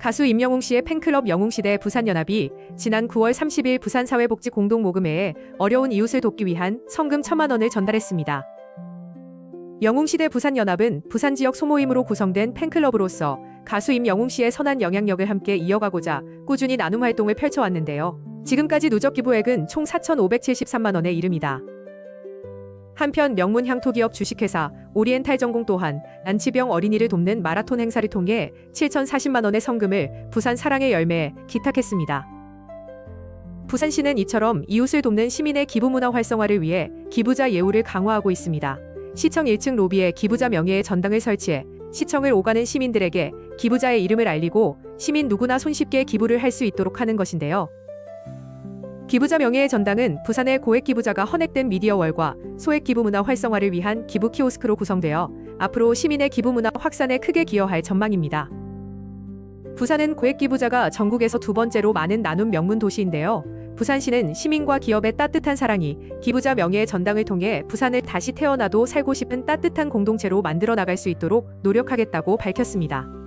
가수 임영웅 씨의 팬클럽 영웅시대 부산연합이 지난 9월 30일 부산사회복지 공동모금회에 어려운 이웃을 돕기 위한 성금 1천만 원을 전달했습니다. 영웅시대 부산연합은 부산 지역 소모임으로 구성된 팬클럽으로서 가수 임영웅 씨의 선한 영향력을 함께 이어가고자 꾸준히 나눔 활동을 펼쳐왔는데요. 지금까지 누적 기부액은 총 4,573만 원에 이릅니다. 한편 명문 향토기업 주식회사 오리엔탈 전공 또한 난치병 어린이를 돕는 마라톤 행사를 통해 7,040만 원의 성금을 부산 사랑의 열매에 기탁했습니다. 부산시는 이처럼 이웃을 돕는 시민의 기부 문화 활성화를 위해 기부자 예우를 강화하고 있습니다. 시청 1층 로비에 기부자 명예의 전당을 설치해 시청을 오가는 시민들에게 기부자의 이름을 알리고 시민 누구나 손쉽게 기부를 할 수 있도록 하는 것인데요. 기부자 명예의 전당은 부산의 고액 기부자가 헌액된 미디어월과 소액 기부 문화 활성화를 위한 기부 키오스크로 구성되어 앞으로 시민의 기부 문화 확산에 크게 기여할 전망입니다. 부산은 고액 기부자가 전국에서 두 번째로 많은 나눔 명문 도시인데요. 부산시는 시민과 기업의 따뜻한 사랑이 기부자 명예의 전당을 통해 부산을 다시 태어나도 살고 싶은 따뜻한 공동체로 만들어 나갈 수 있도록 노력하겠다고 밝혔습니다.